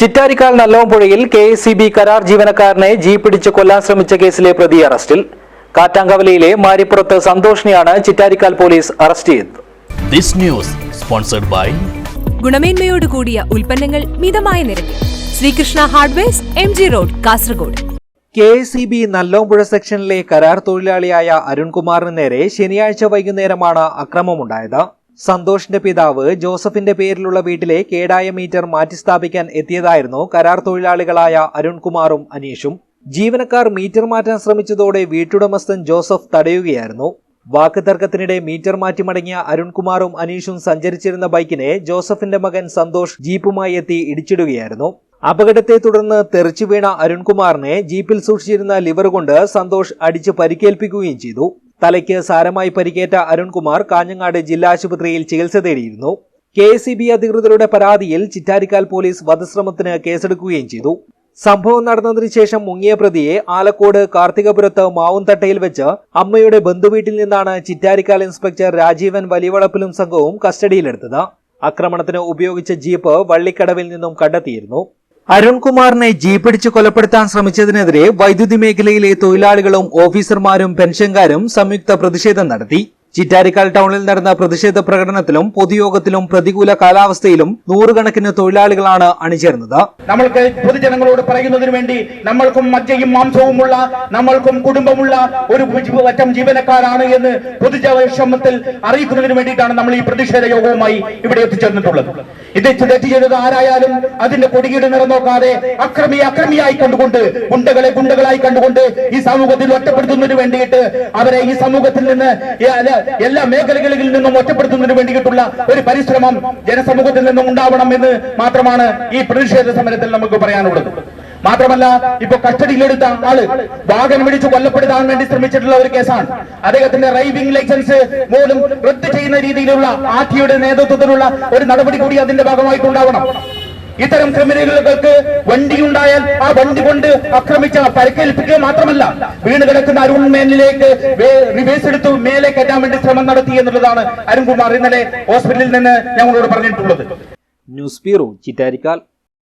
ചിറ്റാരിക്കാൽ നല്ലോമ്പുഴയിൽ K S C B കരാർ ജീവനക്കാരനെ ജീപ്പിടിച്ച് കൊല്ലാൻ ശ്രമിച്ച കേസിലെ പ്രതി അറസ്റ്റിൽ. കാറ്റാങ്കവലയിലെ മാരിപ്പുറത്ത് സന്തോഷിനെയാണ് ചിറ്റാരിക്കാൽ പോലീസ് അറസ്റ്റ് ചെയ്തത്. This news sponsored by ഗുണമേന്മയോട് കൂടിയ ഉൽപ്പന്നങ്ങൾ മിതമായ നിരക്കിൽ. Sreekrishna hardwares M G road Kasaragod. K S C B Nallompuzha സെക്ഷനിലെ കരാർ തൊഴിലാളിയായ അരുൺകുമാറിന് നേരെ ശനിയാഴ്ച വൈകുന്നേരമാണ് അക്രമമുണ്ടായത്. സന്തോഷിന്റെ പിതാവ് ജോസഫിന്റെ പേരിലുള്ള വീട്ടിലെ കേടായ മീറ്റർ മാറ്റിസ്ഥാപിക്കാൻ എത്തിയതായിരുന്നു കരാർ തൊഴിലാളികളായ അരുൺകുമാറും അനീഷും. ജീവനക്കാർ മീറ്റർ മാറ്റാൻ ശ്രമിച്ചതോടെ വീട്ടുടമസ്ഥൻ ജോസഫ് തടയുകയായിരുന്നു. വാക്ക് തർക്കത്തിനിടെ മീറ്റർ മാറ്റി മടങ്ങിയ അരുൺകുമാറും അനീഷും സഞ്ചരിച്ചിരുന്ന ബൈക്കിനെ ജോസഫിന്റെ മകൻ സന്തോഷ് ജീപ്പുമായി എത്തി ഇടിച്ചിടുകയായിരുന്നു. അപകടത്തെ തുടർന്ന് തെറിച്ചു വീണ അരുൺകുമാറിനെ ജീപ്പിൽ സൂക്ഷിച്ചിരുന്ന ലിവർ കൊണ്ട് സന്തോഷ് അടിച്ച് പരിക്കേൽപ്പിക്കുകയും ചെയ്തു. തലയ്ക്ക് സാരമായി പരിക്കേറ്റ അരുൺകുമാർ കാഞ്ഞങ്ങാട് ജില്ലാ ആശുപത്രിയിൽ ചികിത്സ തേടിയിരുന്നു. കെ എസ് അധികൃതരുടെ പരാതിയിൽ ചിറ്റാരിക്കാൽ പോലീസ് വധശ്രമത്തിന് കേസെടുക്കുകയും ചെയ്തു. സംഭവം നടന്നതിനു ശേഷം മുങ്ങിയ പ്രതിയെ ആലക്കോട് കാർത്തികപുരത്ത് മാവുംതട്ടയിൽ വെച്ച് അമ്മയുടെ ബന്ധുവീട്ടിൽ നിന്നാണ് ചിറ്റാരിക്കാൽ ഇൻസ്പെക്ടർ രാജീവൻ വലിയവളപ്പിലും സംഘവും കസ്റ്റഡിയിലെടുത്തത്. ആക്രമണത്തിന് ഉപയോഗിച്ച ജീപ്പ് വള്ളിക്കടവിൽ നിന്നും കണ്ടെത്തിയിരുന്നു. അരുൺകുമാറിനെ ജീപ്പിടിച്ച് കൊലപ്പെടുത്താൻ ശ്രമിച്ചതിനെതിരെ വൈദ്യുതി മേഖലയിലെ തൊഴിലാളികളും ഓഫീസർമാരും പെൻഷൻകാരും സംയുക്ത പ്രതിഷേധം നടത്തി. ചിറ്റാരിക്കാൽ ടൗണിൽ നടന്ന പ്രതിഷേധ പ്രകടനത്തിലും പൊതുയോഗത്തിലും പ്രതികൂല കാലാവസ്ഥയിലും നൂറുകണക്കിന് തൊഴിലാളികളാണ് അണിചേർന്നത്. നമ്മൾക്ക് പൊതുജനങ്ങളോട് പറയുന്നതിനു വേണ്ടി നമ്മൾക്കും മജ്ജയും മാംസവുമുള്ള നമ്മൾക്കും കുടുംബമുള്ള ഒരു വറ്റം ജീവനക്കാരാണ് എന്ന് പൊതുജനക്ഷമത്തിൽ അറിയിക്കുന്നതിന് വേണ്ടിയിട്ടാണ് നമ്മൾ ഈ പ്രതിഷേധ യോഗവുമായി ഇവിടെ എത്തിച്ചേർന്നിട്ടുള്ളത്. ഇത് തെറ്റ് ചെയ്തത് ആരായാലും അതിന്റെ കൊടികീട് നിറം നോക്കാതെ അക്രമി അക്രമിയായി കണ്ടുകൊണ്ട് ഗുണ്ടകളെ ഗുണ്ടകളായി കണ്ടുകൊണ്ട് ഈ സമൂഹത്തിൽ ഒറ്റപ്പെടുത്തുന്നതിന് വേണ്ടിയിട്ട് അവരെ ഈ സമൂഹത്തിൽ നിന്ന് എല്ലാ- മേഖലകളിൽ നിന്നും ഒറ്റപ്പെടുത്തുന്നതിന് വേണ്ടിയിട്ടുള്ള ഒരു പരിശ്രമം ജനസമൂഹത്തിൽ നിന്നും ഉണ്ടാവണം എന്ന് മാത്രമാണ് ഈ പ്രതിഷേധ സമരത്തിൽ നമുക്ക് പറയാനുള്ളത്. മാത്രമല്ല ഇപ്പൊ കസ്റ്റഡിയിലെടുത്ത ആൾ വാഹനം പിടിച്ച് കൊല്ലപ്പെടുത്താൻ വേണ്ടി ശ്രമിച്ചിട്ടുള്ള ഒരു കേസാണ്. അദ്ദേഹത്തിന്റെ ഡ്രൈവിംഗ് ലൈസൻസ് പോലും റദ്ദ് ചെയ്യുന്ന രീതിയിലുള്ള ആർടിയുടെ നേതൃത്വത്തിലുള്ള ഒരു നടപടി കൂടി അതിന്റെ ഭാഗമായിട്ടുണ്ടാവണം. ഇത്തരം ക്രിമിനലുകൾക്ക് വണ്ടി ഉണ്ടായാൽ ആ വണ്ടി കൊണ്ട് ആക്രമിച്ച പരിക്കേൽപ്പിക്കുക മാത്രമല്ല വീണ് കിടക്കുന്ന അരുൺ മേലിലേക്ക് റിവേഴ്സ് എടുത്തു മേലെ കയറ്റാൻ വേണ്ടി ശ്രമം നടത്തി എന്നുള്ളതാണ് അരുൺകുമാർ ഇന്നലെ ഹോസ്പിറ്റലിൽ നിന്ന് ഞങ്ങളോട് പറഞ്ഞിട്ടുള്ളത്. News bureau Chittarikkal.